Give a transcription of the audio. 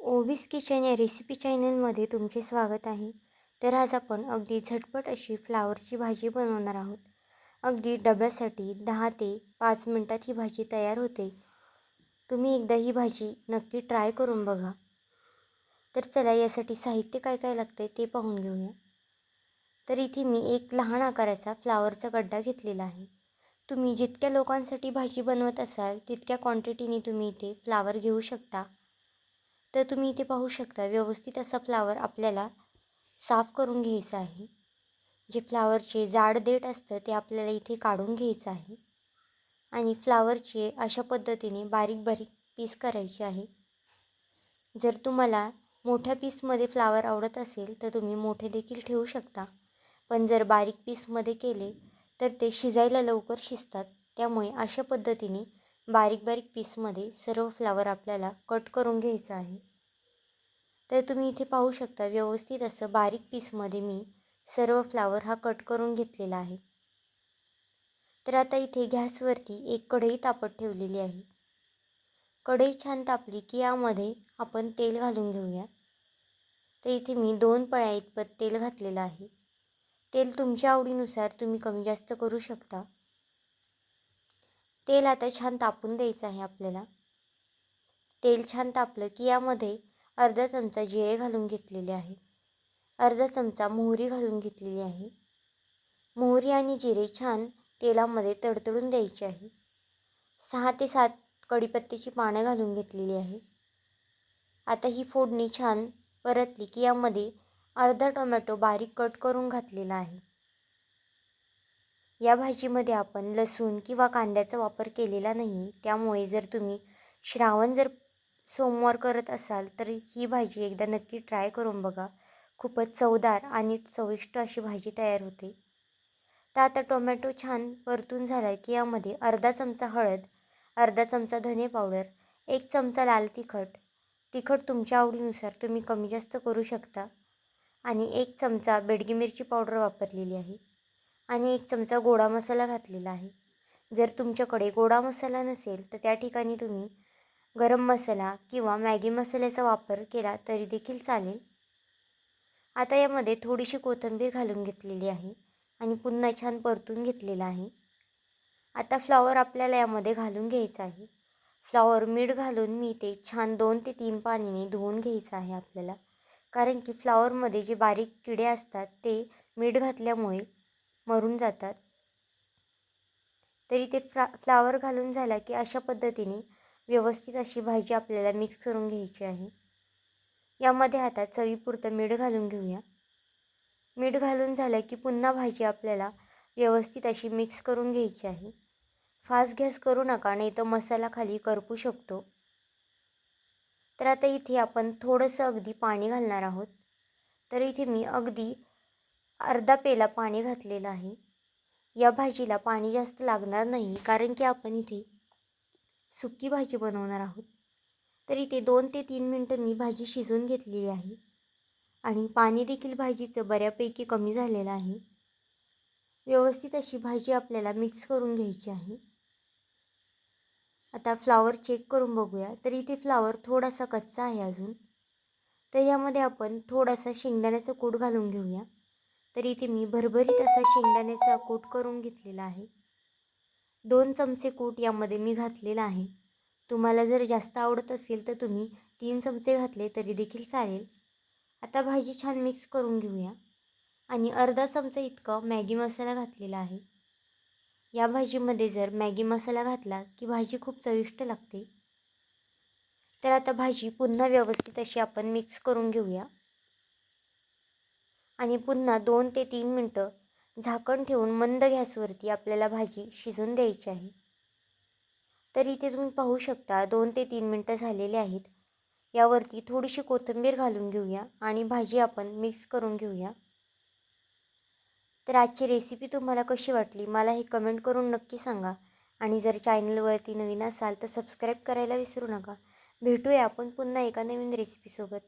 Ovis kitchen या recipe चॅनलमध्ये तुमचे स्वागत आहे. तर आज आपण अगदी झटपट अशी फ्लावरची भाजी बनवणार आहोत. अगदी डब्यासाठी दहा ते पाच मिनटात ही भाजी तयार होते. तुम्ही एकदा ही भाजी नक्की ट्राय करून बघा. तर चला यासाठी साहित्य काय काय लागतं आहे ते पाहून घेऊया. तर इथे मी एक लहान आकाराचा फ्लावरचा गड्डा घेतलेला आहे. तुम्ही जितक्या लोकांसाठी भाजी बनवत असाल तितक्या क्वांटिटीने तुम्ही इथे फ्लावर घेऊ शकता. तर तुम्ही इथे पाहू शकता व्यवस्थित असा फ्लावर आपल्याला साफ करून घ्यायचा आहे. जे फ्लावरचे जाड देठ असतं ते आपल्याला इथे काढून घ्यायचं आहे. आणि फ्लावरचे अशा पद्धतीने बारीक बारीक पीस करायचे आहे. जर तुम्हाला मोठ्या पीसमध्ये फ्लावर आवडत असेल तर तुम्ही मोठे देखील ठेवू शकता. पण जर बारीक पीसमध्ये केले तर ते शिजायला लवकर शिजतात. त्यामुळे अशा पद्धतीने बारीक बारीक पीसमध्ये सर्व फ्लावर आपल्याला कट करून घ्यायचं आहे. तर तुम्ही इथे पाहू शकता व्यवस्थित असं बारीक पीसमध्ये मी सर्व फ्लावर हा कट करून घेतलेला आहे. तर आता इथे गॅसवरती एक कढई तापत ठेवलेली आहे. कढई छान तापली की यामध्ये आपण तेल घालून घेऊया. तर इथे मी दोन पळ्या इतपत तेल घातलेलं आहे. तेल तुमच्या आवडीनुसार तुम्ही कमी जास्त करू शकता. तेल आता छान तापून द्यायचं आहे आपल्याला. तेल छान तापलं की यामध्ये अर्धा चमचा जिरे घालून घेतलेले आहे. अर्धा चमचा मोहरी घालून घेतलेली आहे. मोहरी आणि जिरे छान तेलामध्ये तडतडून द्यायचे आहे. सहा ते सात कढीपत्त्याची पानं घालून घेतलेली आहे. आता ही फोडणी छान परतली की यामध्ये अर्धा टोमॅटो बारीक कट करून घातलेला आहे. या भाजीमध्ये आपण लसूण किंवा कांद्याचा वापर केलेला नाही. त्यामुळे जर तुम्ही श्रावण जर सोमवार करत असाल तर ही भाजी एकदा नक्की ट्राय करून बघा. खूपच चवदार आणि चविष्ट अशी भाजी तयार होते. तर आता टोमॅटो छान परतून झाला की यामध्ये अर्धा चमचा हळद अर्धा चमचा धने पावडर एक चमचा लाल तिखट. तिखट तुमच्या आवडीनुसार तुम्ही कमी जास्त करू शकता. आणि एक चमचा बेडगी मिरची पावडर वापरलेली आहे. आणि एक चमचा गोडा मसाला घातलेला आहे. जर तुमच्याकडे गोडा मसाला नसेल तर त्या ठिकाणी तुम्ही गरम मसाला किंवा मॅगी मसाल्याचा वापर केला तरी देखील चालेल. आता यामध्ये थोडीशी कोथिंबीर घालून घेतलेली आहे आणि पुन्हा छान परतून घेतलेला आहे. आता फ्लॉवर आपल्याला यामध्ये घालून घ्यायचं आहे. फ्लॉवर मीठ घालून मी ते छान दोन ते तीन पाणीने धुवून घ्यायचं आहे आपल्याला. कारण की फ्लॉवरमध्ये जे बारीक किडे असतात ते मीठ घातल्यामुळे मरून जातात. तरी ते फ्ला फ्लावर घालून झाला की अशा पद्धतीने व्यवस्थित अशी भाजी आपल्याला मिक्स करून घ्यायची आहे. यामध्ये आता चवीपुरतं मीठ घालून घेऊया. मीठ घालून झालं की पुन्हा भाजी आपल्याला व्यवस्थित अशी मिक्स करून घ्यायची आहे. फास्ट गॅस करू नका नाही तर मसाला खाली करपू शकतो. तर आता इथे आपण थोडंसं अगदी पाणी घालणार आहोत. तर इथे मी अगदी अर्धा पेला पाणी घातलेलं आहे. या भाजीला पाणी जास्त लागणार नाही कारण की आपण इथे सुकी भाजी बनवणार आहोत. तर इथे दोन ते तीन मिनटं मी भाजी शिजून घेतलेली आहे आणि पाणी देखील भाजीचं बऱ्यापैकी कमी झालेलं आहे. व्यवस्थित अशी भाजी आपल्याला मिक्स करून घ्यायची आहे. आता फ्लावर चेक करून बघूया. तर इथे फ्लावर थोडासा कच्चा आहे अजून. तर यामध्ये आपण थोडासा शेंगदाण्याचा कूट घालून घेऊया. तर इथे मी भरभरीत असा शेंगदाण्याचा कूट करून घेतलेला आहे. दोन चमचे कूट यामध्ये मी घातलेला आहे. तुम्हाला जर जास्त आवडत असेल तर तुम्ही तीन चमचे घातले तरी देखील चालेल. आता भाजी छान मिक्स करून घेऊया. आणि अर्धा चमचा इतकं मॅगी मसाला घातलेला आहे. या भाजीमध्ये जर मॅगी मसाला घातला की भाजी खूप चविष्ट लागते. तर आता भाजी पुन्हा व्यवस्थित अशी आपण मिक्स करून घेऊया. आणि पुन्हा दोन ते तीन मिनटं झाकण ठेवून मंद गॅसवरती आपल्याला भाजी शिजून द्यायची आहे. तर इथे तुम्ही पाहू शकता दोन ते तीन मिनटं झालेले आहेत. यावरती थोडीशी कोथिंबीर घालून घेऊया आणि भाजी आपण मिक्स करून घेऊया. तर आजची रेसिपी तुम्हाला कशी वाटली मला हे कमेंट करून नक्की सांगा. आणि जर चॅनलवरती नवीन असाल तर सबस्क्राईब करायला विसरू नका. भेटूया आपण पुन्हा एका नवीन रेसिपीसोबत